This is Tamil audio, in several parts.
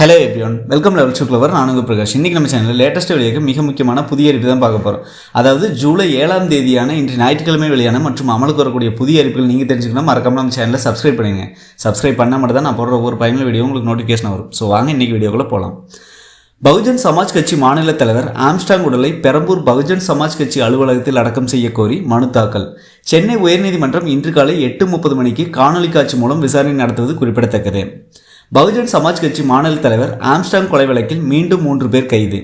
ஹலோ எப்ரியான் வெல்கம் லெவல் சுக்லவர் நான் பிரகாஷ். இன்றைக்கி நம்ம சேனலில் லேட்டஸ்ட் வெளியாக மிக முக்கியமான புதிய அறிவிப்பு தான் பார்க்க போகிறோம் அதாவது ஜூலை ஏழாம் தேதியான இன்று ஞாயிற்றுக்கிழமை வெளியான மற்றும் அமலுக்கு வரக்கூடிய புதிய அறிவிப்புகள் நீங்கள் தெரிஞ்சுக்கணும் மறக்காம நம்ம சேனலில் சப்ஸ்கிரைப் பண்ணுங்க சப்ஸ்கிரைப் பண்ணால் மட்டும் தான் நான் போடுற ஒவ்வொரு பயனுள்ள வீடியோ உங்களுக்கு நோட்டிஃபிகேஷன் வரும். ஸோ வாங்க இன்றைக்கி வீடியோக்குள்ளே போகலாம் பகுஜன் சமாஜ் கட்சி மாநில தலைவர் ஆம்ஸ்டாங் உடலை பெரம்பூர் பகுஜன் சமாஜ் கட்சி அலுவலகத்தில் அடக்கம் செய்ய கோரி மனு தாக்கல். சென்னை உயர்நீதிமன்றம் இன்று காலை எட்டு முப்பது மணிக்கு காணொலி காட்சி மூலம் விசாரணை நடத்துவது குறிப்பிடத்தக்கது. பகுஜன் சமாஜ் கட்சி மாநில தலைவர் ஆம்ஸ்டாங் கொலை வழக்கில் மீண்டும் மூன்று பேர் கைது.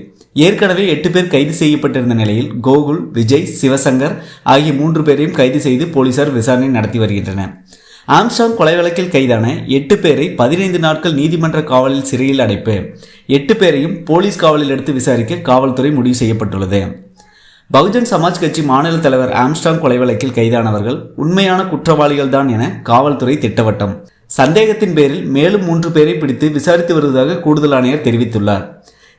ஏற்கனவே எட்டு பேர் கைது செய்யப்பட்டிருந்த நிலையில் கோகுல் விஜய் சிவசங்கர் ஆகிய மூன்று பேரையும் கைது செய்து போலீசார் விசாரணை நடத்தி வருகின்றனர். ஆம்ஸ்டாங் கொலை வழக்கில் கைதான எட்டு பேரை பதினைந்து நாட்கள் நீதிமன்ற காவலில் சிறையில் அடைப்பு. எட்டு பேரையும் போலீஸ் காவலில் எடுத்து விசாரிக்க காவல்துறை முடிவு செய்யப்பட்டுள்ளது. பகுஜன் சமாஜ் கட்சி மாநில தலைவர் ஆம்ஸ்டாங் கொலை வழக்கில் கைதானவர்கள் உண்மையான குற்றவாளிகள் தான் என காவல்துறை திட்டவட்டம். சந்தேகத்தின் பேரில் மேலும் மூன்று பேரை பிடித்து விசாரித்து வருவதாக கூடுதல் ஆணையர் தெரிவித்துள்ளார்.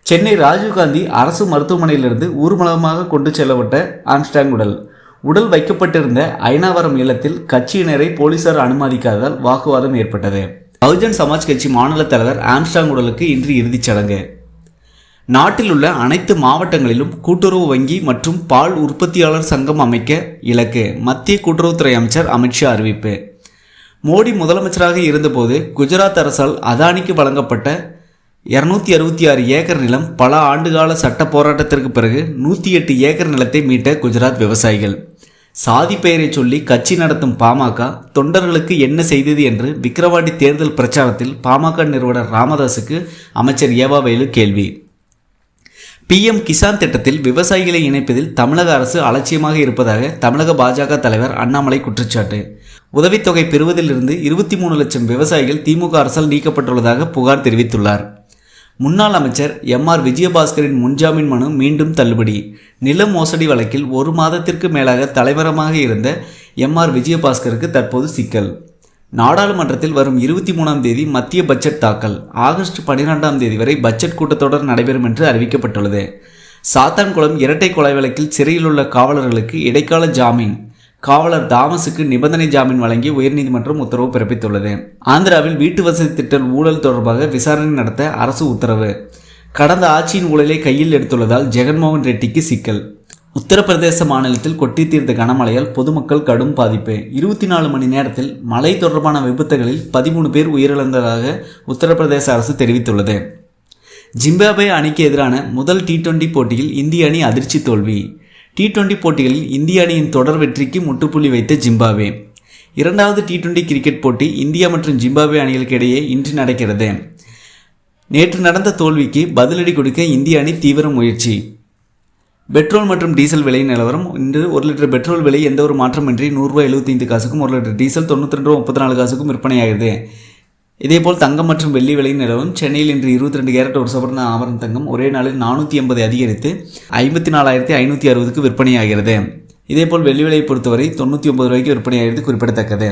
சென்னை ராஜீவ்காந்தி அரசு மருத்துவமனையிலிருந்து ஊர்வலமாக கொண்டு செல்லப்பட்ட ஆம்ஸ்டாங் உடல். உடல் வைக்கப்பட்டிருந்த ஐநாவரம் இல்லத்தில் கட்சியினரை போலீசார் அனுமதிக்காததால் வாக்குவாதம் ஏற்பட்டது. பகுஜன் சமாஜ் கட்சி மாநில தலைவர் ஆம்ஸ்டாங் உடலுக்கு இன்று இறுதிச் சடங்கு. நாட்டில் உள்ள அனைத்து மாவட்டங்களிலும் கூட்டுறவு வங்கி மற்றும் பால் உற்பத்தியாளர் சங்கம் அமைக்க இலக்கு. மத்திய கூட்டுறவுத்துறை அமைச்சர் அமித்ஷா அறிவிப்பு. மோடி முதலமைச்சராக இருந்தபோது குஜராத் அரசால் அதானிக்கு வழங்கப்பட்ட இருநூத்தி அறுபத்தி ஆறு ஏக்கர் நிலம் பல ஆண்டுகால சட்ட போராட்டத்திற்கு பிறகு நூற்றி எட்டு ஏக்கர் நிலத்தை மீட்ட குஜராத் விவசாயிகள். சாதி பெயரை சொல்லி கட்சி நடத்தும் பாமக தொண்டர்களுக்கு என்ன செய்தது என்று விக்கிரவாண்டி தேர்தல் பிரச்சாரத்தில் பாமக நிறுவனர் ராமதாஸுக்கு அமைச்சர் ஏவாவேலு கேள்வி. பிஎம் கிசான் திட்டத்தில் விவசாயிகளை இணைப்பதில் தமிழக அரசு அலட்சியமாக இருப்பதாக தமிழக பாஜக தலைவர் அண்ணாமலை குற்றச்சாட்டு. உதவித்தொகை பெறுவதிலிருந்து இருபத்தி மூணு லட்சம் விவசாயிகள் திமுக அரசால் நீக்கப்பட்டுள்ளதாக புகார் தெரிவித்துள்ளார். முன்னாள் அமைச்சர் எம் ஆர் விஜயபாஸ்கரின் முன்ஜாமீன் மனு மீண்டும் தள்ளுபடி. நில மோசடி வழக்கில் ஒரு மாதத்திற்கு மேலாக தலைவரமாக இருந்த எம் ஆர் விஜயபாஸ்கருக்கு தற்போது சிக்கல். நாடாளுமன்றத்தில் வரும் இருபத்தி மூணாம் தேதி மத்திய பட்ஜெட் தாக்கல். ஆகஸ்ட் பன்னிரெண்டாம் தேதி வரை பட்ஜெட் கூட்டத்தொடர் நடைபெறும் என்று அறிவிக்கப்பட்டுள்ளது. சாத்தான்குளம் இரட்டை கொலை வழக்கில் சிறையில் உள்ள காவலர்களுக்கு இடைக்கால ஜாமீன். காவலர் தாமஸுக்கு நிபந்தனை ஜாமீன் வழங்கி உயர்நீதிமன்றம் உத்தரவு பிறப்பித்துள்ளது. ஆந்திராவில் வீட்டு வசதி திட்ட ஊழல் தொடர்பாக விசாரணை நடத்த அரசு உத்தரவு. கடந்த ஆட்சியின் ஊழலை கையில் எடுத்துள்ளதால் ஜெகன்மோகன் ரெட்டிக்கு சிக்கல். உத்தரப்பிரதேச மாநிலத்தில் கொட்டி தீர்த்த கனமழையால் பொதுமக்கள் கடும் பாதிப்பு. இருபத்தி நாலு மணி நேரத்தில் மழை தொடர்பான விபத்துகளில் பதிமூணு பேர் உயிரிழந்ததாக உத்தரப்பிரதேச அரசு தெரிவித்துள்ளது. ஜிம்பாப்வே அணிக்கு எதிரான முதல் டி டுவெண்டி போட்டியில் இந்திய அணி அதிர்ச்சி தோல்வி. டி டுவெண்டி போட்டிகளில் இந்திய அணியின் தொடர் வெற்றிக்கு முற்றுப்புள்ளி வைத்த ஜிம்பாப்வே. இரண்டாவது டி டுவெண்டி கிரிக்கெட் போட்டி இந்தியா மற்றும் ஜிம்பாப்வே அணிகளுக்கு இடையே இன்று நடக்கிறது. நேற்று நடந்த தோல்விக்கு பதிலடி கொடுக்க இந்திய அணி தீவிர முயற்சி. பெட்ரோல் மற்றும் டீசல் விலை நிலவரம். இன்று ஒரு லிட்டர் பெட்ரோல் விலை எந்த ஒரு மாற்றமின்றி நூறுரூவா எழுபத்தைந்து காசுக்கும் ஒரு லிட்டர் டீசல் தொண்ணூற்றி ரெண்டு ரூபா முப்பத்தி நாலு காசுக்கும் விற்பனையாகிறது. இதேபோல் தங்கம் மற்றும் வெள்ளி விலை நிலவரம். சென்னையில் இன்று இருபத்தி ரெண்டு கேரட் ஒரு சவரன ஆபரண தங்கம் ஒரே நாளில் நானூற்றி எண்பது அதிகரித்து ஐம்பத்தி நாலாயிரத்தி ஐநூற்றி அறுபதுக்கு விற்பனையாகிறது. இதேபோல் வெள்ளி விலையை பொறுத்தவரை தொண்ணூற்றி ஒன்பது ரூபாய்க்கு விற்பனையாகிறது குறிப்பிடத்தக்கது.